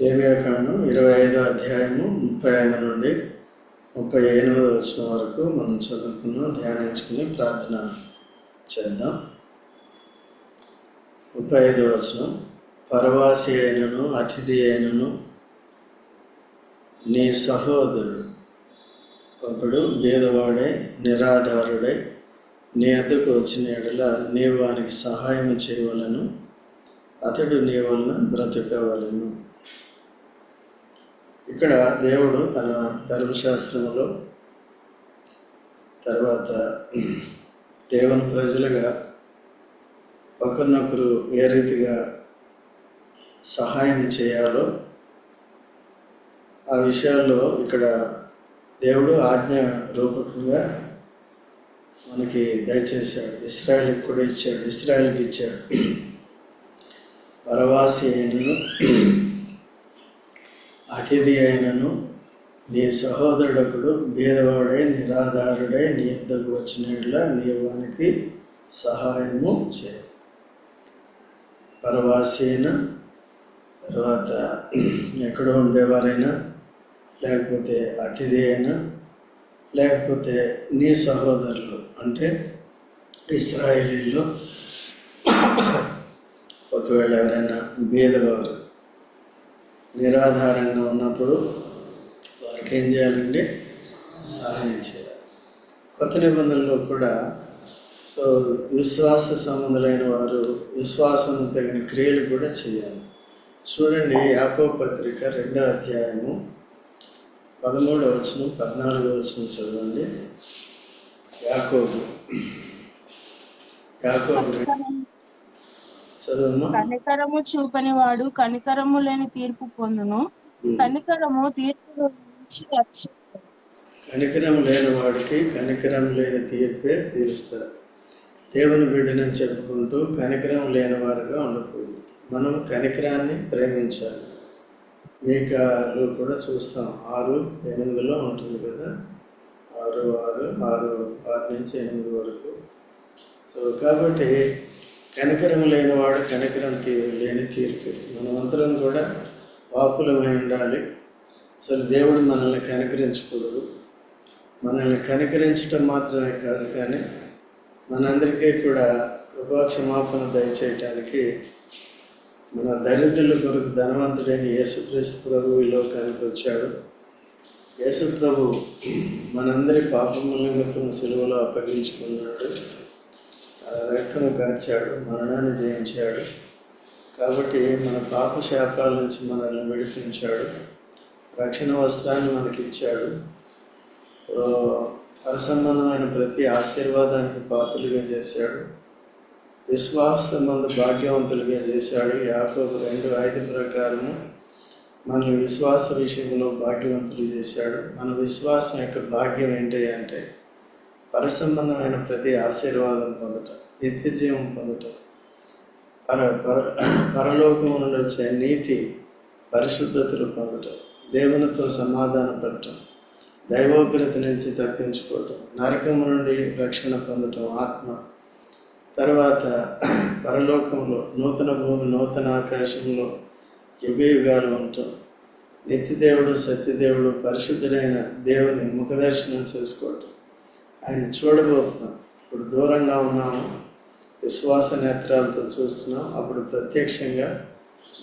లేవ్యాకాండం ఇరవై ఐదో అధ్యాయము ముప్పై ఐదు నుండి ముప్పై ఎనిమిది వచ్చిన వరకు మనం చదువుకున్నాం ధ్యానించుకుని ప్రార్థన చేద్దాం. ముప్పై ఐదు వచనం పరవాసి అయినను అతిథి అయినను నీ సహోదరుడు ఒకడు బీదవాడై నిరాధారుడై నీ అద్దకు వచ్చిన ఎడల నీవు వానికి సహాయం చేయవలను అతడు నీ వలన బ్రతకవలను. ఇక్కడ దేవుడు తన ధర్మశాస్త్రములో తర్వాత దేవుని ప్రజలుగా ఒకరినొకరు ఏ రీతిగా సహాయం చేయాలో ఆ విషయాల్లో ఇక్కడ దేవుడు ఆజ్ఞ రూపకంగా మనకి దయచేశాడు. ఇస్రాయల్కి కూడా ఇచ్చాడు. ఇస్రాయల్కి ఇచ్చాడు. పరవాసి అయినను అతిథి అయినను నీ సహోదరుడొకడు భేదవాడై నిరాధారుడై నీ ఇద్దరు వచ్చినట్ల నీ వానికి సహాయము చేయ. పరవాసి తర్వాత ఎక్కడో ఉండేవారైనా లేకపోతే అతిథి అయినా లేకపోతే నీ సహోదరులు అంటే ఇస్రాయేలీలో ఒకవేళ ఎవరైనా బీదవారు నిరాధారంగా ఉన్నప్పుడు వారికి ఏం చేయాలండి సహాయం చేయాలి. కొత్త నిబంధనలో కూడా సో విశ్వాస సంబంధులైన వారు విశ్వాసం తగిన క్రియలు కూడా చేయాలి. చూడండి యాకో పత్రిక రెండో అధ్యాయము పదమూడవ వచనం పద్నాలుగో వచనం చదవండి. యాకోబు. యాకోబు కనికరము చూపని వాడు కనికరము లేని తీర్పు పొందును. కనికరము తీర్పు నుంచి. కనికరం లేని వాడికి కనికరం లేని తీర్పే తీరుస్తారు. దేవుని బిడ్డనని చెప్పుకుంటూ కనికరం లేని వారుగా ఉండకూడదు. మనం కనికరాన్ని ప్రేమించాలి. మీకాలు కూడా చూస్తాం. ఆరు ఎనిమిదిలో ఉంటుంది కదా? ఆరు ఆరు ఆరు ఆరు నుంచి ఎనిమిది వరకు. సో కాబట్టి కనికరం లేనివాడు కనికరం తీ లేని తీర్పు. మనమంతరం కూడా పాపులమై ఉండాలి. అసలు దేవుడు మనల్ని కనికరించకూడదు. మనల్ని కనికరించటం మాత్రమే కాదు కానీ మనందరికీ కూడా కృపాక్షమాపణ దయచేయటానికి మన దరిద్రుల కొరకు ధనవంతుడైన యేసుక్రీస్తు ప్రభు ఈ లోకానికి వచ్చాడు. యేసు ప్రభు మనందరి పాపముల నిమిత్తం సెలవులో అప్పగించుకున్నాడు. రక్తము కార్చాడు మరణాన్ని జయించాడు. కాబట్టి మన పాప శాపాల నుంచి మనల్ని విడిపించాడు. రక్షణ వస్త్రాన్ని మనకిచ్చాడు. పరసంబంధమైన ప్రతి ఆశీర్వాదానికి పాత్రలుగా చేశాడు. విశ్వాసమందు భాగ్యవంతులుగా చేశాడు. యాకోబు రెండు ఐదు ప్రకారము మనల్ని విశ్వాస విషయంలో భాగ్యవంతులు చేశాడు. మన విశ్వాసం యొక్క భాగ్యం ఏంటి అంటే పరసంబంధమైన ప్రతి ఆశీర్వాదం పొందటం. నిత్యజీవం పొందటం పర పర పరలోకం నుండి వచ్చే నీతి పరిశుద్ధతలు పొందటం దేవునితో సమాధాన పడటం దైవోగ్రత నుంచి తప్పించుకోవటం. నరకము నుండి రక్షణ పొందటం ఆత్మ. తర్వాత పరలోకంలో నూతన భూమి నూతన ఆకాశంలో యుగ యుగాలు ఉంటాం. నిత్యదేవుడు సత్యదేవుడు పరిశుద్ధుడైన దేవుని ముఖదర్శనం చేసుకోవటం. ఆయన చూడబోతున్నాం. ఇప్పుడు దూరంగా ఉన్నాము. విశ్వాస నేత్రాలతో చూస్తున్నాం. అప్పుడు ప్రత్యక్షంగా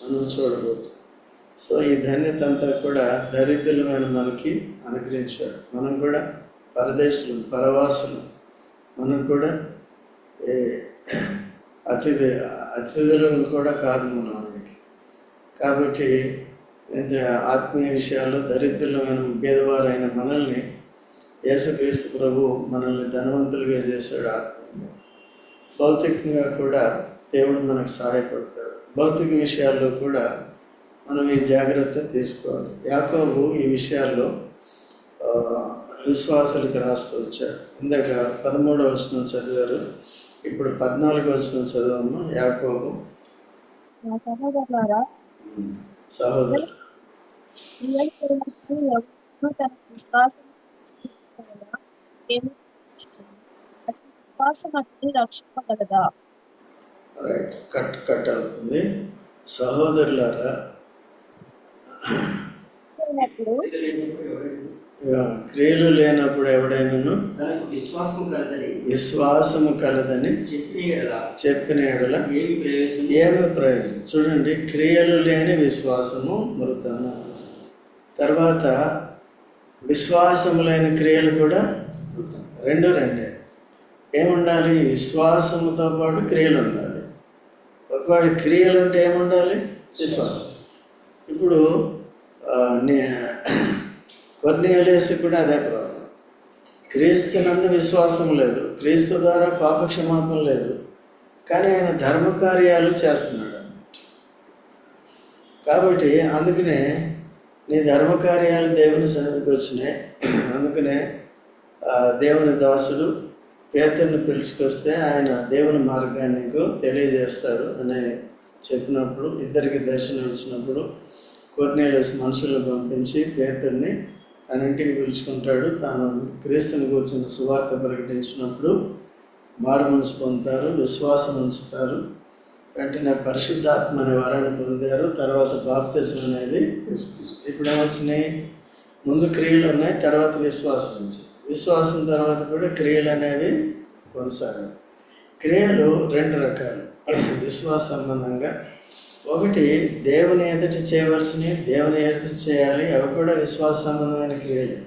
మనం చూడబోతున్నాం. సో ఈ ధన్యత అంతా కూడా దరిద్రులమైన మనకి అనుగ్రహించాడు. మనం కూడా పరదేశులు పరవాసులు. మనం కూడా అతిథి అతిథులను కూడా కాదు మనం ఆయనకి. కాబట్టి ఆత్మీయ విషయాల్లో దరిద్రులమైన భేదవారైన మనల్ని యేసుక్రీస్తు ప్రభు మనల్ని ధనవంతులుగా చేశాడు ఆత్మ. భౌతికంగా కూడా దేవుడు మనకు సహాయపడతాడు. భౌతిక విషయాల్లో కూడా మనం ఈ జాగ్రత్త తీసుకోవాలి. యాకోబు ఈ విషయాల్లో విశ్వాసాలకు రాస్తూ వచ్చాడు. ఇందాక పదమూడవ వచనం చదివారు. ఇప్పుడు పద్నాలుగో వచనం చదవమ్మా యాకోబు. సహోదరు. విశ్వాసం విశ్వాసం అతన్ని రక్షింపగలదా రైట్ కట్ కట్ అవుతుంది. సహోదరులారా క్రియలు లేనప్పుడు ఎవడైనాను? తనకు విశ్వాసం కలదని. విశ్వాసము కలదని చెప్పిన ఎడల. ఏమి ప్రయోజనం? చూడండి క్రియలు లేని విశ్వాసము మృతము. తర్వాత విశ్వాసము లేని క్రియలు కూడా మృతం. రెండు రెండే. ఏముండాలి? విశ్వాసముతో పాటు క్రియలు ఉండాలి ఒకవేళ క్రియలు అంటే ఏముండాలి? విశ్వాసం. ఇప్పుడు ఆ, నే- కూడా అదే ప్రాబ్లం. క్రీస్తునందు విశ్వాసం లేదు. క్రీస్తు ద్వారా పాపక్షమాపం లేదు. కానీ ఆయన ధర్మకార్యాలు చేస్తున్నాడు అన్నమాట కాబట్టి అందుకనే నీ ధర్మకార్యాలు దేవుని సన్నిధికి వచ్చినాయి. అందుకనే దేవుని దాసుడు పేతుని పిలుచుకొస్తే ఆయన దేవుని మార్గాన్ని తెలియజేస్తాడు అని చెప్పినప్పుడు ఇద్దరికి దర్శనం ఇచ్చినప్పుడు కొర్నేలస్ మనుషులను పంపించి పేతుర్ని తన ఇంటికి పిలుచుకుంటాడు. తాను క్రీస్తుని కూర్చున్న సువార్త ప్రకటించినప్పుడు మారు మనసు పొందుతారు విశ్వాసం ఉంచుతారు. వెంటనే పరిశుద్ధాత్మ అనే వరాన్ని పొందారు. తర్వాత బాప్తిజం అనేది తీసుకుంటారు ఇప్పుడు ఏమొచ్చినాయి? ముందు క్రియలు ఉన్నాయి తర్వాత విశ్వాసం వచ్చింది. విశ్వాసం తర్వాత కూడా క్రియలు అనేవి కొనసాగాలి. క్రియలు రెండు రకాలు. విశ్వాస సంబంధంగా. ఒకటి దేవుని ఎదుటి చేయవలసినవి దేవుని ఎదుటి చేయాలి. అవి కూడా విశ్వాస సంబంధమైన క్రియలు.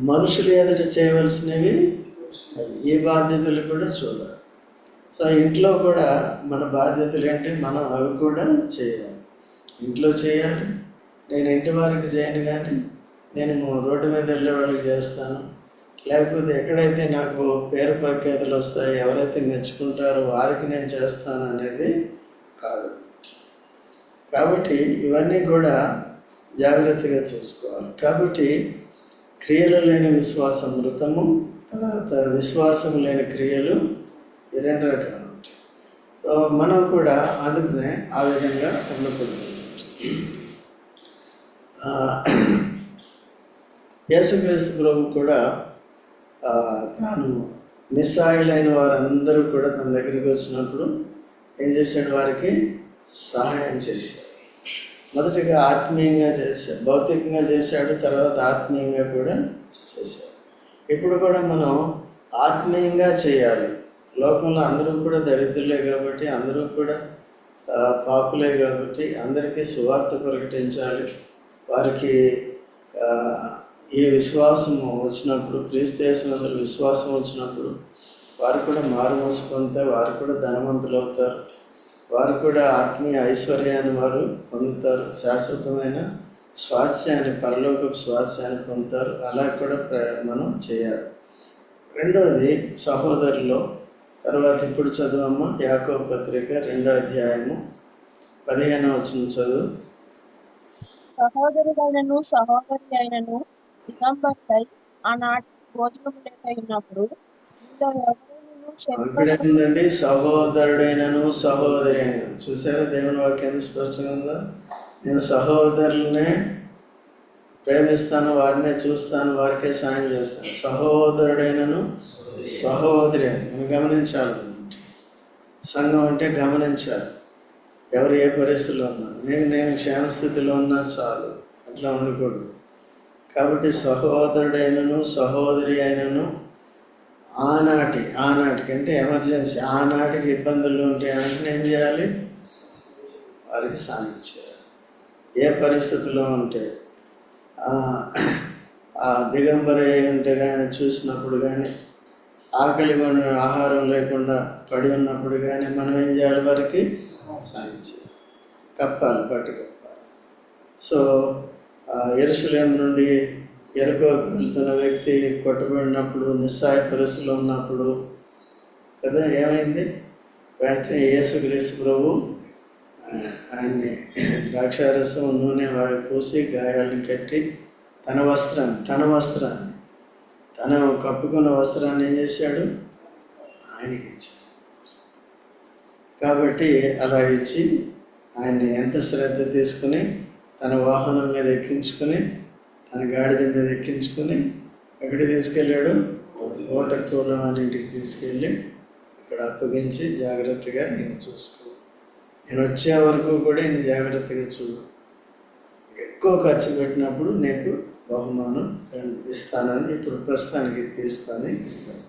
మనుషులు ఎదుటి చేయవలసినవి ఈ బాధ్యతలు కూడా చూడాలి. సో ఇంట్లో కూడా మన బాధ్యతలు ఏంటి? మనం అవి కూడా చేయాలి. ఇంట్లో చేయాలి. నేను ఇంటి వారికి చేయను కానీ నేను రోడ్డు మీద వెళ్ళే వాళ్ళకి చేస్తాను. లేకపోతే ఎక్కడైతే నాకు పేరు ప్రఖ్యాతులు వస్తాయి ఎవరైతే మెచ్చుకుంటారో వారికి నేను చేస్తాను అనేది కాదు. కాబట్టి ఇవన్నీ కూడా జాగ్రత్తగా చూసుకోవాలి. కాబట్టి క్రియలు లేని విశ్వాసం మృతము తర్వాత విశ్వాసం లేని క్రియలు ఈ రెండు రకాలు ఉంటాయి. మనం కూడా అందుకనే ఆ విధంగా ఉండకూడదు. యేసుక్రీస్తు ప్రభు కూడా తాను నిస్సాయులైన వారందరూ కూడా తన దగ్గరికి వచ్చినప్పుడు ఏం చేశాడు వారికి? సహాయం చేశాడు. మొదటిగా ఆత్మీయంగా చేశాడు భౌతికంగా చేశాడు తర్వాత ఆత్మీయంగా కూడా చేశాడు. ఇప్పుడు కూడా మనం ఆత్మీయంగా చేయాలి. లోకంలో అందరూ కూడా దరిద్రులే కాబట్టి అందరూ కూడా పాపులే కాబట్టి అందరికీ సువార్త ప్రకటించాలి. వారికి ఈ విశ్వాసము వచ్చినప్పుడు క్రీస్తు విశ్వాసం వచ్చినప్పుడు వారు కూడా మారుమనసు పొందుతారు వారు కూడా ధనవంతులు అవుతారు. వారు కూడా ఆత్మీయ ఐశ్వర్యాన్ని వారు పొందుతారు. శాశ్వతమైన స్వాస్యాన్ని పరలోక స్వాస్యాన్ని పొందుతారు. అలా కూడా ప్ర మనం చేయాలి. రెండవది సహోదరులో తర్వాత ఇప్పుడు చదువమ్మ యాకో పత్రిక రెండో అధ్యాయము పదిహేనవ వచ్చిన చదువు. సహోదరుడైనను సహోదరి అయినను దిగంబరులై ఆనాటి భోజనం లేక ఉన్నప్పుడు సహోదరుడైనను సహోదరి అయినను చూసారా దేవుని వాక్యం ఎంత స్పష్టంగా ఉందో? నేను సహోదరులనే ప్రేమిస్తాను వారినే చూస్తాను వారికే సాయం చేస్తాను. సహోదరుడైనను సహోదరి అని. మనం గమనించాలన్నమాట సంఘం అంటే గమనించాలి. ఎవరు ఏ పరిస్థితిలో ఉన్నా. నేను నేను క్షేమస్థితిలో ఉన్నా చాలు. అట్లా ఉండకూడదు. కాబట్టి సహోదరుడైనను సహోదరి అయినను ఆనాటి ఆనాటికి అంటే ఎమర్జెన్సీ ఆనాటికి ఇబ్బందులు ఉంటే అంటే ఏం చేయాలి? వారికి సాయం చేయాలి. ఏ పరిస్థితిలో ఉంటే ఆ, దిగంబర ఉంటే కానీ చూసినప్పుడు కానీ ఆకలి కొని ఆహారం లేకుండా పడి ఉన్నప్పుడు కానీ మనం ఏం చేయాలి వారికి? సాయం చేయాలి. కప్పాలి పట్టు కప్పాలి. సో ఎరుసలేం నుండి ఎరుకోకు వెళ్తున్న వ్యక్తి కొట్టబడినప్పుడు నిస్సాయ పరిస్థితిలో ఉన్నప్పుడు కదా ఏమైంది? వెంటనే యేసుక్రీస్తు ప్రభు ఆయన్ని ద్రాక్షారసం నూనె వారికి పూసి గాయాలను కట్టి తన వస్త్రాన్ని తన వస్త్రాన్ని తను కప్పుకున్న వస్త్రాన్ని ఏం చేశాడు? ఆయనకి ఇచ్చాడు. కాబట్టి అలా ఇచ్చి ఆయన్ని ఎంత శ్రద్ధ తీసుకుని తన వాహనం మీద ఎక్కించుకొని తన గాడిద మీద ఎక్కించుకొని ఎక్కడికి తీసుకెళ్ళాడు? ఓటకూలం అని ఇంటికి తీసుకెళ్ళి అక్కడ అప్పగించి జాగ్రత్తగా ఈయన చూసుకో. నేను వచ్చే వరకు కూడా ఈయన జాగ్రత్తగా చూడు. ఎక్కువ ఖర్చు పెట్టినప్పుడు నీకు బహుమానం ఇస్తానని ఇప్పుడు ప్రస్తుతానికి తీసుకొని ఇస్తాను.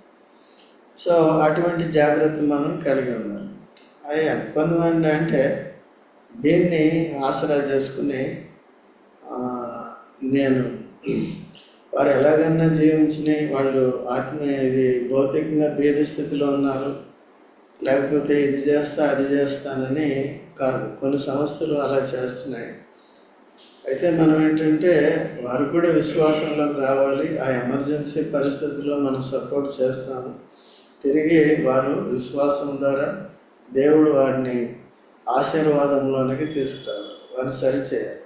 సో అటువంటి జాగ్రత్త మనం కలిగి ఉండాలి అయ్యా కొంతమంది అంటే దీన్ని ఆసరా చేసుకుని నేను వారు ఎలాగైనా జీవించినాయి వాళ్ళు ఆత్మీయ ఇది భౌతికంగా భేద స్థితిలో ఉన్నారు. లేకపోతే ఇది చేస్తా అది చేస్తానని కాదు. కొన్ని సంస్థలు అలా చేస్తున్నాయి. అయితే మనం ఏంటంటే వారు కూడా విశ్వాసంలోకి రావాలి. ఆ ఎమర్జెన్సీ పరిస్థితుల్లో మనం సపోర్ట్ చేస్తాము. తిరిగి వారు విశ్వాసం ద్వారా దేవుడు వారిని ఆశీర్వాదంలోనికి తీసుకురావాలి. వారిని సరిచేయాలి.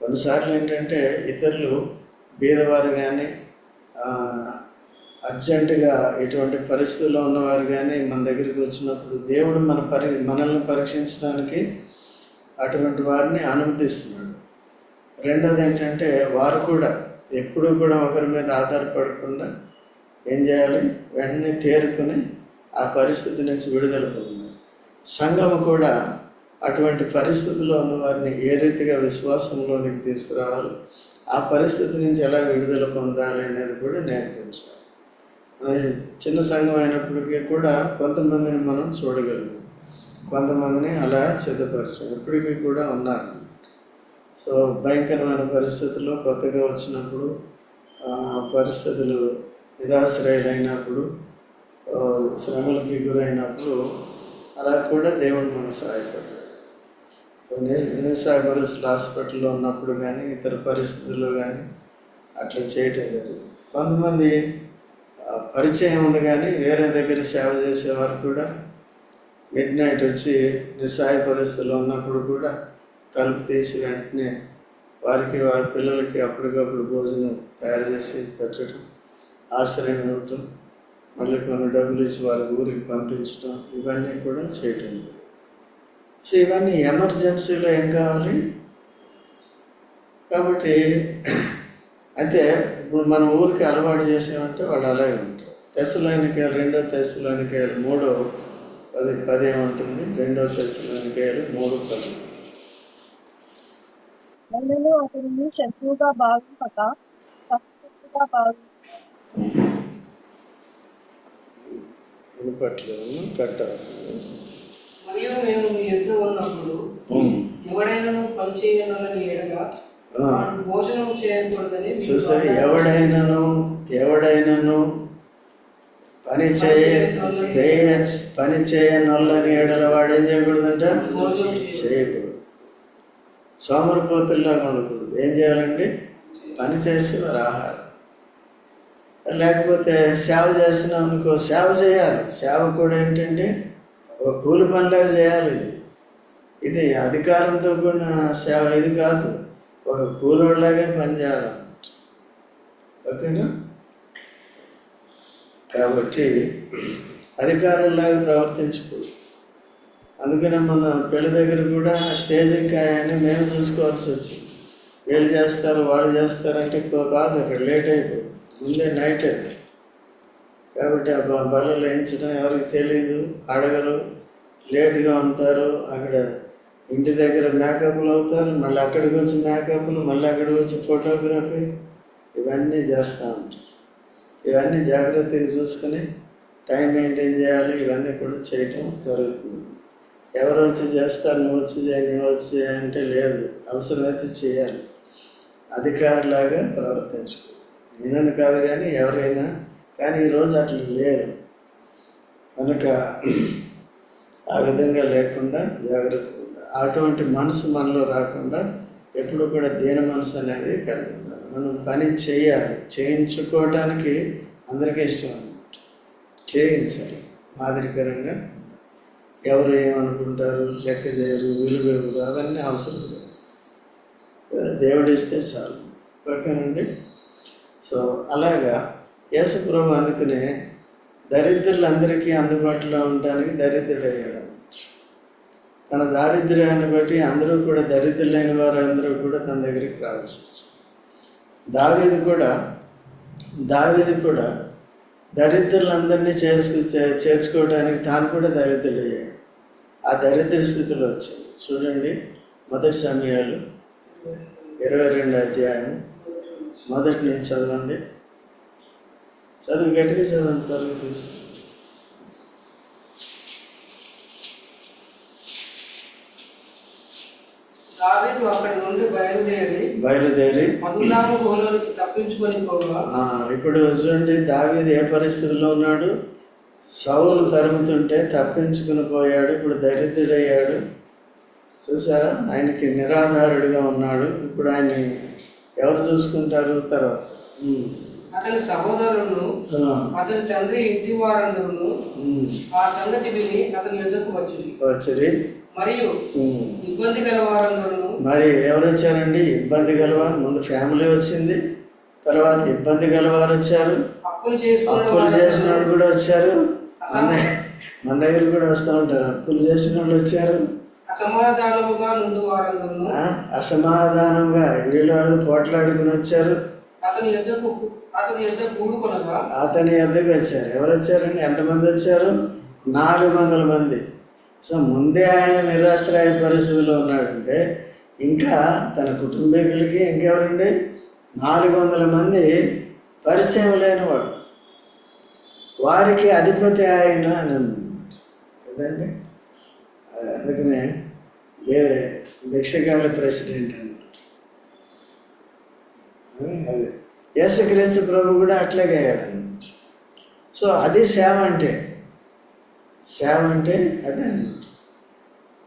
కొన్నిసార్లు ఏంటంటే ఇతరులు బీదవారు కానీ అర్జెంటుగా ఇటువంటి పరిస్థితుల్లో ఉన్నవారు కానీ మన దగ్గరికి వచ్చినప్పుడు దేవుడు మన పరి మనల్ని పరీక్షించడానికి అటువంటి వారిని అనుమతిస్తున్నాడు. రెండోది ఏంటంటే వారు కూడా ఎప్పుడూ కూడా ఒకరి మీద ఆధారపడకుండా ఏం చేయాలి? వెంటనే తేరుకుని ఆ పరిస్థితి నుంచి విడుదల పొందాలి. సంఘము కూడా అటువంటి పరిస్థితుల్లో ఉన్నవారిని ఏ రీతిగా విశ్వాసంలోనికి తీసుకురావాలి? ఆ పరిస్థితి నుంచి ఎలా విడుదల పొందాలి అనేది కూడా నేర్పించాలి. చిన్న సంఘం అయినప్పటికీ కూడా కొంతమందిని మనం చూడగలం కొంతమందిని అలా సిద్ధపరిచాం ఇప్పటికీ కూడా ఉన్నారు. సో భయంకరమైన పరిస్థితుల్లో కొత్తగా వచ్చినప్పుడు పరిస్థితులు నిరాశ్రయులైనప్పుడు శ్రమలకి గురైనప్పుడు అలా కూడా దేవుడు మనకు సహాయపడ్డాడు సో హాస్పిటల్లో ఉన్నప్పుడు కానీ ఇతర పరిస్థితుల్లో కానీ అట్లా చేయటం జరిగింది. కొంతమంది పరిచయం ఉంది కానీ వేరే దగ్గర సేవ చేసేవారు కూడా మిడ్ నైట్ వచ్చి నిస్సాయ పరిస్థితుల్లో ఉన్నప్పుడు కూడా తలుపు తీసి వెంటనే వారికి వారి పిల్లలకి అప్పటికప్పుడు భోజనం తయారు చేసి పెట్టడం ఆశ్రయం ఇవ్వటం మళ్ళీ కొన్ని డబ్బులు ఇచ్చి వారి ఊరికి పంపించడం ఇవన్నీ కూడా చేయటం జరిగింది. సో ఇవన్నీ ఎమర్జెన్సీలో ఏం కావాలి? కాబట్టి అయితే ఇప్పుడు మనం ఊరికి అలవాటు చేసామంటే వాళ్ళు అలాగే ఉంటారు. తెస్సులోనికాయలు రెండో తెస్సులోనికాయలు మూడో పది పది ఏముంటుంది? రెండో తెస్సులోనికాయలు మూడు పది. నేను అతనిని శత్రువుగా భావింపక కట్టాలి మరియు మేము మీ యొద్ద ఉన్నప్పుడు ఎవడైనా పని చేయనని ఎడగా వాడు భోజనం చేయకూడదని మీకు చూసారు. ఎవడైనాను ఎవడైనాను పని చేయ పని చేయనొల్లని ఏడల వాడు ఏం చేయకూడదంట? చేయకూడదు. సోమరిపోతుల్లాగా ఉండకూడదు. ఏం చేయాలండి? పని చేసి వారి ఆహారం. లేకపోతే సేవ చేస్తున్నాం అనుకో సేవ చేయాలి. సేవ కూడా ఏంటంటే ఒక కూలి పనిలాగా చేయాలి ఇది. ఇది అధికారంతో కూడిన సేవ ఇది కాదు. ఒక కూలోళ్ళలాగే పనిచేయాలన్నమాట ఓకేనా? కాబట్టి అధికారుల్లాగా ప్రవర్తించకూడదు అందుకనే మన పెళ్ళి దగ్గర కూడా స్టేజ్ ఎక్కాయని మేము చూసుకోవాల్సి వచ్చింది. వీళ్ళు చేస్తారు వాళ్ళు చేస్తారంటే కాదు అక్కడ లేట్ అయిపోయింది ముందే నైట్ అది. కాబట్టి ఆ బ- వేయించడం ఎవరికి తెలియదు అడగరు లేటుగా ఉంటారు అక్కడ ఇంటి దగ్గర మేకప్లు అవుతారు మళ్ళీ అక్కడికి వచ్చి మేకప్లు మళ్ళీ అక్కడికి వచ్చి ఫోటోగ్రఫీ ఇవన్నీ చేస్తూ ఉంటారు. ఇవన్నీ జాగ్రత్తగా చూసుకొని టైం మెయింటైన్ చేయాలి ఇవన్నీ కూడా చేయటం జరుగుతుంది. ఎవరు వచ్చి చేస్తారు నువ్వు వచ్చి చేయి నువ్వు వచ్చి చేయి అంటే లేదు అవసరమైతే చేయాలి. అధికారిలాగా ప్రవర్తించుకో. నేనని కాదు కానీ ఎవరైనా కానీ ఈరోజు అట్లా లేదు. కనుక ఆ విధంగా లేకుండా జాగ్రత్తగా ఉండాలి. అటువంటి మనసు మనలో రాకుండా ఎప్పుడు కూడా దేని మనసు అనేది కలిగి ఉండాలి. మనం పని చేయాలి. చేయించుకోవడానికి అందరికీ ఇష్టం అనమాట చేయించాలి. మాదిరికరంగా ఎవరు ఏమనుకుంటారు? లెక్క చేయరు. విలువ అవన్నీ అవసరం లేదు. దేవుడిస్తే చాలు. ఓకేనండి? సో అలాగా యేసుప్రభు అందుకనే దరిద్రులందరికీ అందుబాటులో ఉండడానికి దరిద్రుడయ్యాడు. తన దారిద్ర్యాన్ని బట్టి అందరూ కూడా దరిద్రులైన వారు అందరూ కూడా తన దగ్గరికి రావాల్సి వచ్చింది. దావీది కూడా దావీది కూడా దరిద్రులందరినీ చేసుకు చే- చేర్చుకోవడానికి తాను కూడా దరిద్రుడయ్యాడు. ఆ దరిద్ర స్థితిలో వచ్చింది. చూడండి మొదటి సమయాలు ఇరవై రెండు అధ్యాయం మొదటి నుంచి చదవండి. చదువు గట్టిగా చదవండి త్వరగా తీసు దావీదు అక్కడి నుండి బయలుదేరి బయలుదేరి గుహలోనికి తప్పించుకొని పోగా. ఇప్పుడు చూడండి దావీదు ఏ పరిస్థితిలో ఉన్నాడు? సౌలు తరుముతుంటే తప్పించుకుని పోయాడు ఇప్పుడు దరిద్రుడయ్యాడు. చూసారా? ఆయనకి నిరాధారుడిగా ఉన్నాడు. ఇప్పుడు ఆయన్ని ఎవరు చూసుకుంటారు? తర్వాత. అతని సహోదరులను అతని తండ్రి ఇంటి వారందరూ. ఆ సంగతి విని అతని ఎద్దకు వచ్చింది వచ్చరి. మరియు. ఇబ్బంది గల వారందరూ మరి ఎవరు వచ్చారండి ఇబ్బంది గలవారు ముందు ఫ్యామిలీ వచ్చింది తర్వాత ఇబ్బంది గలవారు వచ్చారు. అప్పులు చేసుకున్న అప్పులు చేసిన వాళ్ళు కూడా వచ్చారు. మన దగ్గర- కూడా వస్తూ ఉంటారు. అప్పులు చేసిన వాళ్ళు వచ్చారు. అసమాధానముగా వారందరూ ఆ, అసమాధానంగా వీళ్ళు పోట్లాడుకుని వచ్చారు. అతని ఎద్దకు అతని ఎద్దకు వచ్చారు. ఎవరు వచ్చారండి ఎంతమంది వచ్చారు? నాలుగు వందల మంది. సో ముందే ఆయన నిరాశ్రయ పరిస్థితిలో ఉన్నాడంటే ఇంకా తన కుటుంబీకులకి ఇంకెవరండి? నాలుగు వందల మంది పరిచయం లేనివాడు. వారికి అధిపతి ఆయన అని ఉందన్నమాట. కదండి? అందుకనే వే- భిక్షగాళ్ళ ప్రెసిడెంట్ అన్నమాట. అదే. యేసుక్రీస్తు ప్రభు కూడా అట్లాగే అయ్యాడు అన్నమాట. సో అది సేవ అంటే సేవ అంటే అదే అన్నమాట.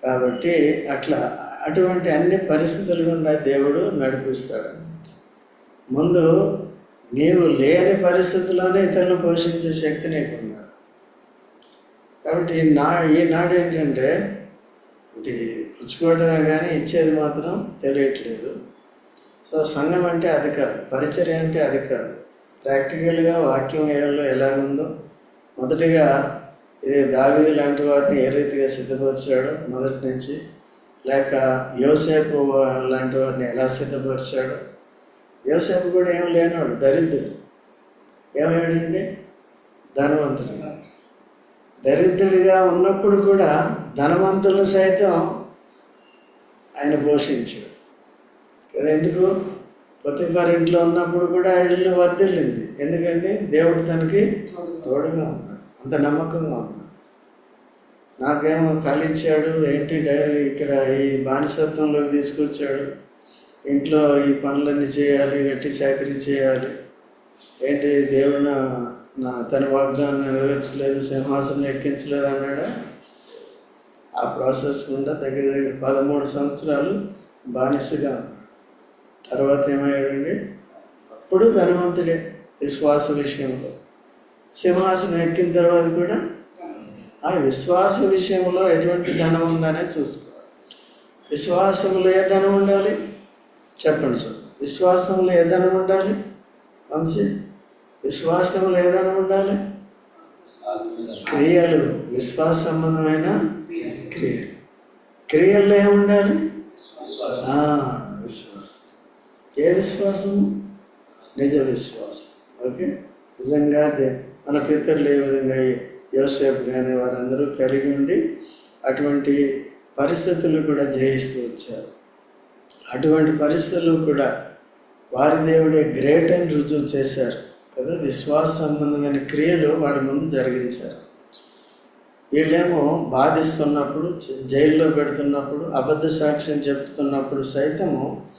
కాబట్టి అట్లా అటువంటి అన్ని పరిస్థితులు గుండా దేవుడు నడిపిస్తాడు అన్నమాట. ముందు నీవు లేని పరిస్థితుల్లోనే ఇతరులను పోషించే శక్తి నీకు ఉన్నారు కాబట్టి ఈ నా ఈనాడు ఏంటంటే ఇటు పుచ్చుకోవడమే కానీ ఇచ్చేది మాత్రం తెలియట్లేదు. సో సంఘం అంటే అది కాదు పరిచర్య అంటే అది కాదు. ప్రాక్టికల్గా వాక్యం ఏలో ఎలాగుందో మొదటిగా ఇది దావీదు లాంటి వారిని ఏ రీతిగా సిద్ధపరిచాడో మొదటి నుంచి లేక యోసేపు లాంటి వారిని ఎలా సిద్ధపరిచాడో. యోసేపు కూడా ఏం లేనివాడు దరిద్రుడు. ఏమయ్యాడండి? ధనవంతుడిగా. దరిద్రుడిగా ఉన్నప్పుడు కూడా ధనవంతులను సైతం ఆయన పోషించాడు. ఎందుకు? పొత్తిఫర్ ఇంట్లో ఉన్నప్పుడు కూడా ఆ ఇల్లు వర్ధిల్లింది. ఎందుకంటే దేవుడు తనకి తోడుగా ఉన్నాడు అంత నమ్మకంగా ఉన్నాడు. నాకేమో కలిచ్చాడు ఏంటి డైరీ ఇక్కడ ఈ బానిసత్వంలోకి తీసుకొచ్చాడు ఇంట్లో ఈ పనులన్నీ చేయాలి గట్టి చాకరీ చేయాలి. ఏంటి దేవుడు నా తన వాగ్దానం నెరవేర్చలేదు సింహాసనం ఎక్కించలేదు అన్నాడా? ఆ ప్రాసెస్ గుండా దగ్గర దగ్గర పదమూడు సంవత్సరాలు బానిసగా ఉన్నాడు. తర్వాత ఏమయ్యాడండి అప్పుడు ధనవంతుడే విశ్వాస విషయంలో. సింహాసనం ఎక్కిన తర్వాత కూడా ఆ విశ్వాస విషయంలో ఎటువంటి ధనం ఉందనే చూసుకోవాలి. విశ్వాసంలో ఏ ధనం ఉండాలి? చెప్పండి సార్. విశ్వాసంలో ఏ ధనం ఉండాలి? వంశీ విశ్వాసంలో ఏ ధనం ఉండాలి? క్రియలు. విశ్వాస సంబంధమైన క్రియలు. క్రియల్లో ఏముండాలి? ఉండాలి ఏ విశ్వాసము? నిజ విశ్వాసం. ఓకే? నిజంగా దే మన పితరులు ఏ విధంగా యోసేపు కానీ వారందరూ కలిగి ఉండి అటువంటి పరిస్థితులు కూడా జయిస్తూ వచ్చారు. అటువంటి పరిస్థితులు కూడా వారి దేవుడే గ్రేట్ అని రుజువు చేశారు కదా? విశ్వాస సంబంధమైన క్రియలు వాడి ముందు జరిగించారు. వీళ్ళేమో బాధిస్తున్నప్పుడు జైల్లో పెడుతున్నప్పుడు అబద్ధ సాక్ష్యం చెప్తున్నప్పుడు సైతము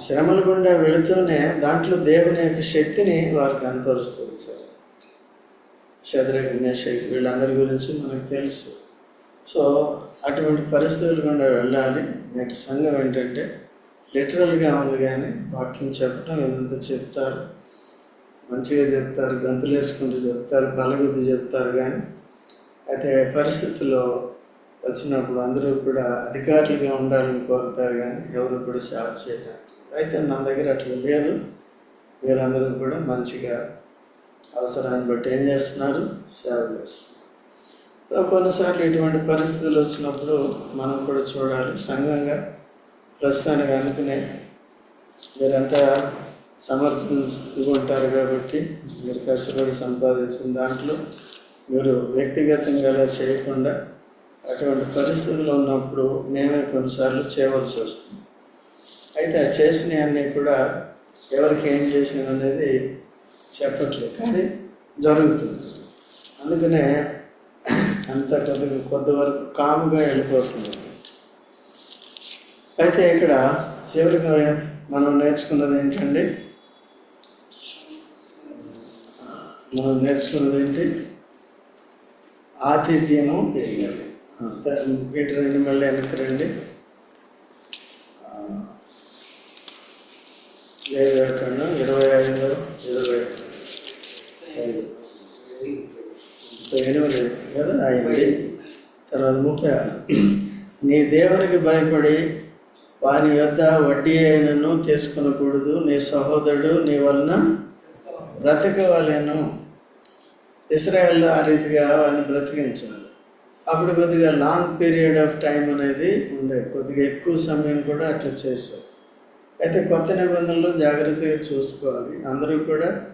శ్రమల గుండా వెళుతూనే దాంట్లో దేవుని యొక్క శక్తిని వారు కనపరుస్తూ వచ్చారు శద్రక్ వీళ్ళందరి గురించి మనకు తెలుసు. సో అటువంటి పరిస్థితులు గుండా వెళ్ళాలి. నేటి సంఘం ఏంటంటే లిటరల్గా ఉంది కానీ వాక్యం చెప్పడం ఇదంతా చెప్తారు మంచిగా చెప్తారు గంతులు వేసుకుంటూ చెప్తారు బలగుద్ది చెప్తారు కానీ అయితే పరిస్థితుల్లో వచ్చినప్పుడు అందరూ కూడా అధికారులుగా ఉండాలని కోరుతారు కానీ ఎవరు కూడా సేవ చేయడానికి అయితే మన దగ్గర అట్లా లేదు మీరందరూ కూడా మంచిగా అవసరాన్ని బట్టి ఏం చేస్తున్నారు? సేవ చేస్తున్నారు. కొన్నిసార్లు ఇటువంటి పరిస్థితులు వచ్చినప్పుడు మనం కూడా చూడాలి. సంఘంగా ప్రస్తుతానికి అందుకనే మీరంతా సమర్పిస్తూ ఉంటారు కాబట్టి మీరు కష్టపడి సంపాదించిన దాంట్లో మీరు వ్యక్తిగతంగా అలా చేయకుండా అటువంటి పరిస్థితులు ఉన్నప్పుడు మేమే కొన్నిసార్లు చేయవలసి వస్తుంది. అయితే ఆ చేసినవన్నీ కూడా ఎవరికి ఏం చేసినవి అనేది చెప్పట్లేదు. కానీ జరుగుతుంది. అందుకనే అంత కొద్దిగా కొద్ది వరకు కాముగా వెళ్ళిపోతుంది అయితే ఇక్కడ చివరిగా మనం నేర్చుకున్నది ఏంటండి? మనం నేర్చుకున్నది ఏంటి? ఆతిథ్యము వీటి రెండు మళ్ళీ వెనక్కి రండి ఆ, లేవ్యాకరణం ఇరవై ఐదు ఇరవై ఐదు ముప్పై ఎనిమిది కదా అయింది తర్వాత ముప్పై ఆరు నీ దేవునికి భయపడి వాని యొద్ద వడ్డీ అయినను తీసుకునకూడదు. నీ సహోదరుడు నీ వలన బ్రతకవలేను. ఇస్రాయల్లో ఆ రీతిగా వాడిని బ్రతికించాలి. అప్పుడు కొద్దిగా లాంగ్ పీరియడ్ ఆఫ్ టైం అనేది ఉండే. కొద్దిగా ఎక్కువ సమయం కూడా అట్లా చేశారు. అయితే కొత్త నిబంధనలు జాగ్రత్తగా చూసుకోవాలి. అందరూ కూడా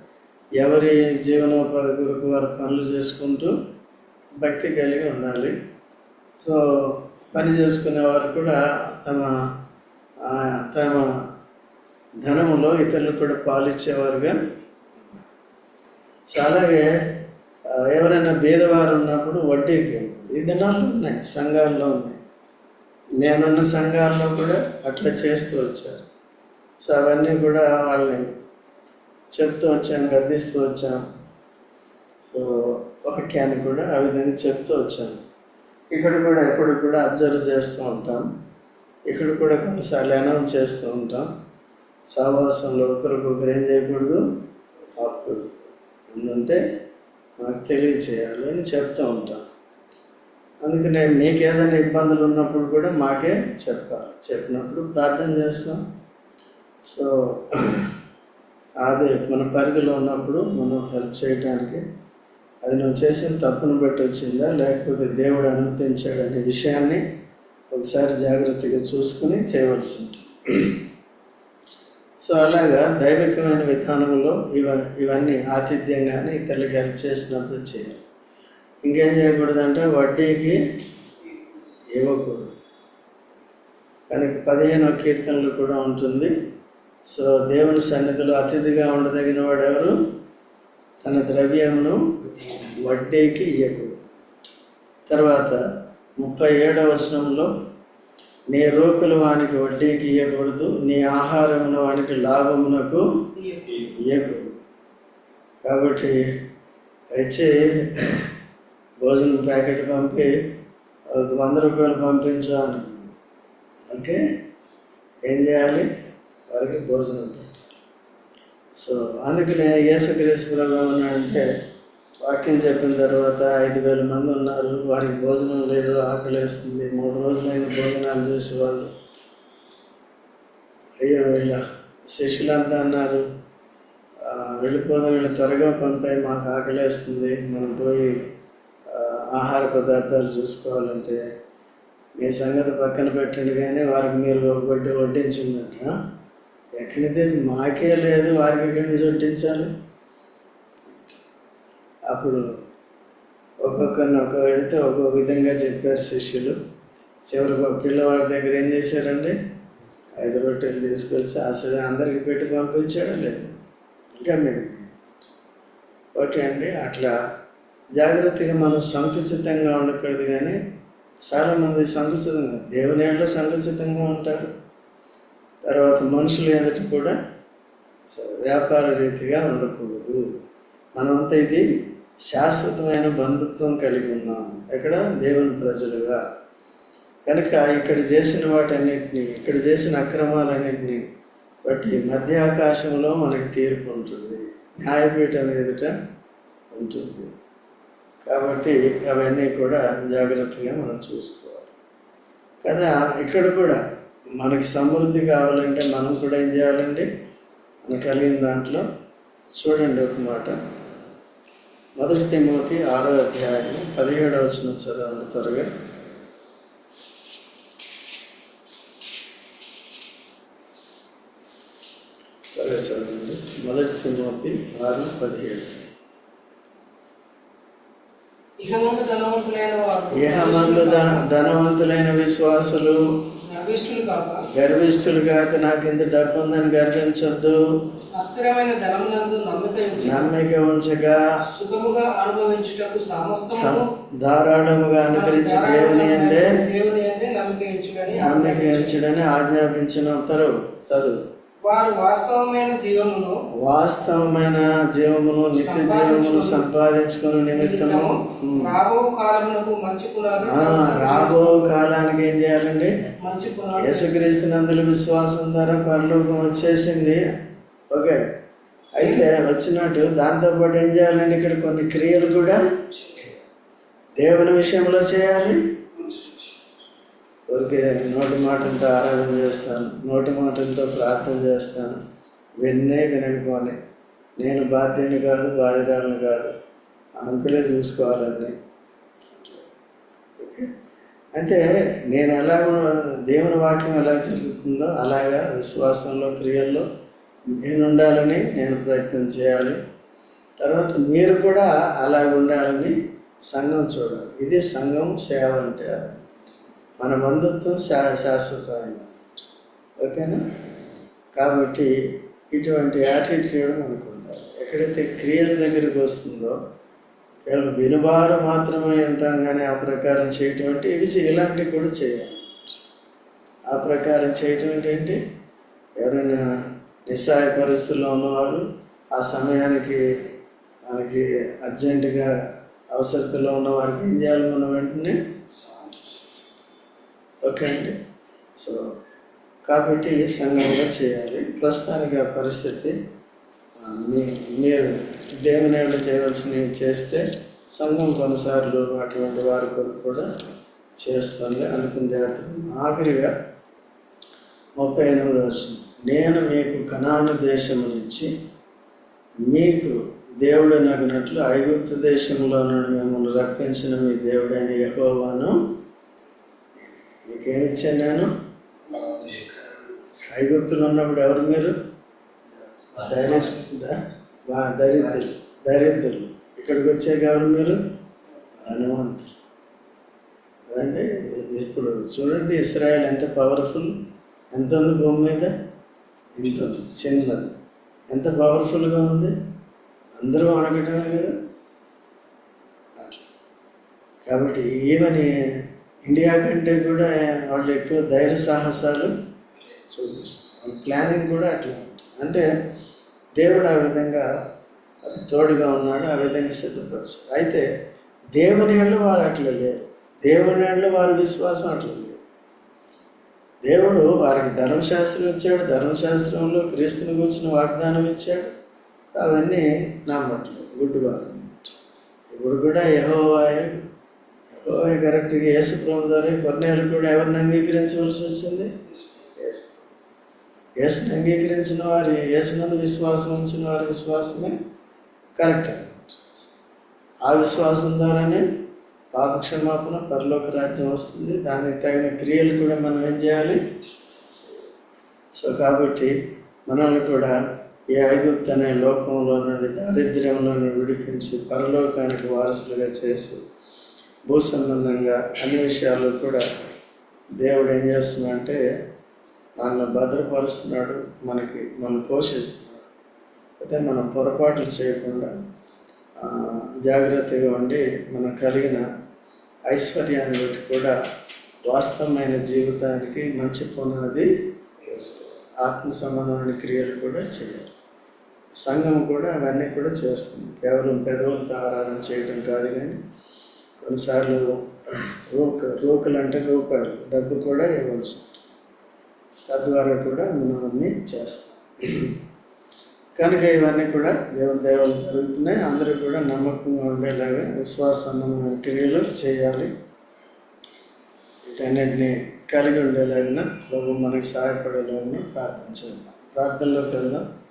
ఎవరి జీవనోపాధి కొరకు వారి పనులు చేసుకుంటూ భక్తి కలిగి ఉండాలి. సో పని చేసుకునే వారు కూడా తమ తమ ధనములో ఇతరులకు కూడా పాలిచ్చేవారుగా. సో అలాగే ఎవరైనా భేదవారు ఉన్నప్పుడు వడ్డీకి ఈ దినాల్లో ఉన్నాయి సంఘాల్లో ఉన్నాయి. నేనున్న సంఘాల్లో కూడా అట్లా చేస్తూ వచ్చారు. సో అవన్నీ కూడా వాళ్ళని చెప్తూ వచ్చాం గద్దిస్తూ వచ్చాం. సో వాక్యాన్ని కూడా ఆ విధంగా చెప్తూ వచ్చాను. ఇక్కడ కూడా ఎప్పుడు కూడా అబ్జర్వ్ చేస్తూ ఉంటాం. ఇక్కడ కూడా కొన్నిసార్లు అనౌన్స్ చేస్తూ ఉంటాం. సావాసంలో ఒకరికొకరు ఏం చేయకూడదు? అప్పుడు ఉంటే మాకు తెలియచేయాలి అని చెప్తూ ఉంటాం. అందుకనే మీకు ఏదైనా ఇబ్బందులు ఉన్నప్పుడు కూడా మాకే చెప్పాలి. చెప్పినప్పుడు ప్రార్థన చేస్తాం. సో అదే మన పరిధిలో ఉన్నప్పుడు మనం హెల్ప్ చేయడానికి అది నువ్వు చేసిన తప్పును బట్టి వచ్చిందా? లేకపోతే దేవుడు అనుమతించాడనే విషయాన్ని ఒకసారి జాగ్రత్తగా చూసుకుని చేయవలసి ఉంటుంది. సో అలాగా దైవికమైన విధానంలో ఇవ ఇవన్నీ ఆతిథ్యంగానే ఇతరులకు హెల్ప్ చేసినప్పుడు చేయాలి. ఇంకేం చేయకూడదంటే వడ్డీకి ఇవ్వకూడదు. కనుక పదిహేనో కీర్తనలు కూడా ఉంటుంది. సో దేవుని సన్నిధిలో అతిథిగా ఉండదగిన వాడు ఎవరు? తన ద్రవ్యమును వడ్డీకి ఇయ్యకూడదు తర్వాత ముప్పై ఏడవ వచనంలో నీ రోకులు వానికి వడ్డీకి ఇవ్వకూడదు నీ ఆహారమును వానికి లాభమునకు ఇవ్వకూడదు కాబట్టి వచ్చి భోజనం ప్యాకెట్ పంపి ఒక వంద రూపాయలు పంపించు అనుకున్నాను ఓకే? ఏం చేయాలి? వారికి భోజనం సో అందుకనే యేసుక్రీస్తు ప్రభు అంటే వాక్యం చెప్పిన తర్వాత ఐదు వేల మంది ఉన్నారు. వారికి భోజనం లేదు ఆకలి వేస్తుంది. మూడు రోజులైన భోజనాలు చేసేవాళ్ళు అయ్యో వీళ్ళ శిష్యులంతా అన్నారు. వెళ్ళిపోదాం వీళ్ళు త్వరగా పంపాయి మాకు ఆకలేస్తుంది మనం పోయి ఆహార పదార్థాలు చూసుకోవాలంటే మీ సంగతి పక్కన పెట్టండి కానీ వారికి మీరు వడ్డీ వడ్డించిందంట ఎక్కడితే మాకే లేదు వారికి ఎక్కడి నుంచి వడ్డించాలి? అప్పుడు ఒక్కొక్కరిని ఒక్కొక్క వెళితే ఒక్కొక్క విధంగా చెప్పారు శిష్యులు. చివరికి ఒక పిల్లవాడి దగ్గర ఏం చేశారండి? ఐదు రొట్టెలు తీసుకొచ్చి అసలు అందరికి పెట్టి పంపించాడా లేదు? ఇంకా మేము ఓకే అండి అట్లా జాగ్రత్తగా మనం సంకుచితంగా ఉండకూడదు కానీ చాలామంది సంకుచితంగా దేవుని ఏళ్ళలో సంకుచితంగా ఉంటారు. తర్వాత మనుషులు ఎదుట కూడా వ్యాపార రీతిగా ఉండకూడదు. మనమంతా ఇది శాశ్వతమైన బంధుత్వం కలిగి ఉన్నాం. ఎక్కడ? దేవుని ప్రజలుగా. కనుక ఇక్కడ చేసిన వాటన్నిటిని ఇక్కడ చేసిన అక్రమాలన్నింటినీ బట్టి మధ్య ఆకాశంలో మనకి తీర్పు ఉంటుంది. న్యాయపీఠం ఎదుట ఉంటుంది. కాబట్టి అవన్నీ కూడా జాగ్రత్తగా మనం చూసుకోవాలి. కదా? ఇక్కడ కూడా మనకి సమృద్ధి కావాలంటే మనం కూడా ఏం చేయాలండి? మనకు కలిగిన దాంట్లో చూడండి ఒక మాట. మొదటి తిమోతి ఆరో అధ్యాయం పదిహేడవ వచ్చిన చదవండి త్వరగా. త్వరగా చదవండి. మొదటి తిమోతి ఆరు పదిహేడు. ఇహమందు ధన ధనవంతులైన విశ్వాసులు గర్విష్ఠులు కాక నాకు ఇంత డబ్బు ఉందని గర్వించొద్దు. అస్థిరమైన ధనమునందు నమ్మిక నమ్మిక ఉంచగా సుఖముగా అనుభవించుటకు ధారాళముగా అనుకరించి దేవుని అందే దేవుని అందే నమ్మిక ఉంచడని ఆజ్ఞాపించిన ఉత్తర్వు చదువు. వారు వాస్తవమైన జీవమును వాస్తవమైన జీవమును నిత్య జీవమును సంపాదించుకుని నిమిత్తము. రాబో కాలమునకు మంచి పునాది ఆ, రాబో కాలానికి ఏం చేయాలండి? మంచి పునాది యేసుక్రీస్తునందుల విశ్వాసం ద్వారా పరలోకం వచ్చేసింది. ఓకే. అయితే వచ్చినట్టు దాంతోపాటు ఏం చేయాలండి? ఇక్కడ కొన్ని క్రియలు కూడా దేవుని విషయంలో చేయాలి. ఊరికే నోటి మాటలతో ఆరాధన చేస్తాను నోటి మాటలతో ప్రార్థన చేస్తాను. విన్నే వినకపోని. నేను బాధ్యుని కాదు బాధిరాలను కాదు. అంకులే చూసుకోవాలని. అయితే నేను ఎలా దేవుని వాక్యం ఎలా చెబుతుందో అలాగా విశ్వాసంలో క్రియల్లో నేను ఉండాలని నేను ప్రయత్నం చేయాలి. తర్వాత మీరు కూడా అలాగ ఉండాలని సంఘం చూడాలి. ఇది సంఘం సేవ అంటే అది మన బంధుత్వం శా శాశ్వతమైన. ఓకేనా? కాబట్టి ఇటువంటి యాటిట్యూడ్ మనకు ఉండాలి ఎక్కడైతే క్రియల దగ్గరికి వస్తుందో కేవలం వినుబారు మాత్రమే ఉంటాం కానీ ఆ ప్రకారం చేయటం అంటే ఇవి ఇలాంటివి కూడా చేయాలి. ఆ ప్రకారం చేయటం అంటే ఎవరైనా నిస్సాయ పరిస్థితుల్లో ఉన్నవారు ఆ సమయానికి మనకి అర్జెంటుగా అవసరతలో ఉన్న వారికి ఏం చేయాలి? మనం వెంటనే ఓకే అండి. సో కాబట్టి సంఘంగా చేయాలి. ప్రస్తుతానికి ఆ పరిస్థితి మీ మీరు దేవుని చేయవలసినవి చేస్తే సంఘం కొన్నిసార్లు అటువంటి వారి కొరకు కూడా చేస్తుంది. అనుకుని జాగ్రత్తగా ఆఖరిగా ముప్పై ఎనిమిది వచ్చింది నేను మీకు కనాను దేశమునిచ్చి మీకు దేవుడు నగినట్లు ఐగుప్తు దేశంలో నుండి మిమ్మల్ని రప్పించిన మీ దేవుడైన యహోవాను మీకేమిచ్చాను నేను? ఐగుప్తులు ఉన్నప్పుడు ఎవరు మీరు? దరిద్ర దరిద్రులు దరిద్రులు. ఇక్కడికి వచ్చాక ఎవరు మీరు? ధనవంతులు అదండి ఇప్పుడు చూడండి ఇస్రాయల్ ఎంత పవర్ఫుల్ ఎంత ఉంది భూమి మీద? ఇంత ఉంది చిన్నది. ఎంత పవర్ఫుల్గా ఉంది? అందరూ అడగటమే కదా? అట్లా. కాబట్టి ఏమని ఇండియా కంటే కూడా వాళ్ళు ఎక్కువ ధైర్య సాహసాలు చూపిస్తారు వాళ్ళ ప్లానింగ్ కూడా అట్లా ఉంటుంది. అంటే దేవుడు ఆ విధంగా అది తోడుగా ఉన్నాడు ఆ విధంగా సిద్ధపరచాడు అయితే దేవుని ఏళ్ళు వారు అట్లా లేరు. దేవుని ఏళ్ళు వారి విశ్వాసం అట్లా లేదు. దేవుడు వారికి ధర్మశాస్త్రం ఇచ్చాడు ధర్మశాస్త్రంలో క్రీస్తుని గురించిన వాగ్దానం ఇచ్చాడు. అవన్నీ నమ్మట్లేదు. గుడ్డివారు అన్నమాట. ఇప్పుడు కూడా యహోవాయ కరెక్ట్గా యేసు ప్రభు ద్వారా కొన్నేళ్ళు కూడా ఎవరిని అంగీకరించవలసి వచ్చింది? యేసు. యేసుని అంగీకరించిన వారి యేసునందు విశ్వాసం ఉంచిన వారి విశ్వాసమే కరెక్ట్ అన్నమాట. ఆ విశ్వాసం ద్వారానే పాప క్షమాపణ పరలోక రాజ్యం వస్తుంది. దానికి తగిన క్రియలు కూడా మనం ఏం చేయాలి? సో కాబట్టి మనల్ని కూడా ఈ ఐగుప్తు అనే లోకంలో నుండి దారిద్ర్యంలో నుండి విడిపించి పరలోకానికి వారసులుగా చేసి భూ సంబంధంగా అన్ని విషయాలు కూడా దేవుడు ఏం చేస్తున్నాడంటే మనల్ని భద్రపరుస్తున్నాడు మనకి మనం పోషిస్తున్నాడు. అయితే మనం పొరపాట్లు చేయకుండా జాగ్రత్తగా ఉండి మనం కలిగిన ఐశ్వర్యాన్ని బట్టి కూడా వాస్తవమైన జీవితానికి మంచి పునాది ఆత్మ సంబంధమైన క్రియలు కూడా చేయాలి. సంఘం కూడా అవన్నీ కూడా చేస్తుంది. కేవలం పెదవులతో ఆరాధన చేయడం కాదు కానీ కొన్నిసార్లు రూక రూకలు అంటే రూపాయలు డబ్బు కూడా ఇవ్వాల్సి ఉంటుంది. తద్వారా కూడా మనం అన్నీ చేస్తాం. కనుక ఇవన్నీ కూడా దేవుని దేవాలు జరుగుతున్నాయి. అందరూ కూడా నమ్మకంగా ఉండేలాగా విశ్వాసమైన క్రియలు చేయాలి. వీటన్నిటిని కలిగి ఉండేలాగిన ప్రభు మనకి సహాయపడేలాగిన ప్రార్థన చేద్దాం. ప్రార్థనలోకి వెళ్దాం.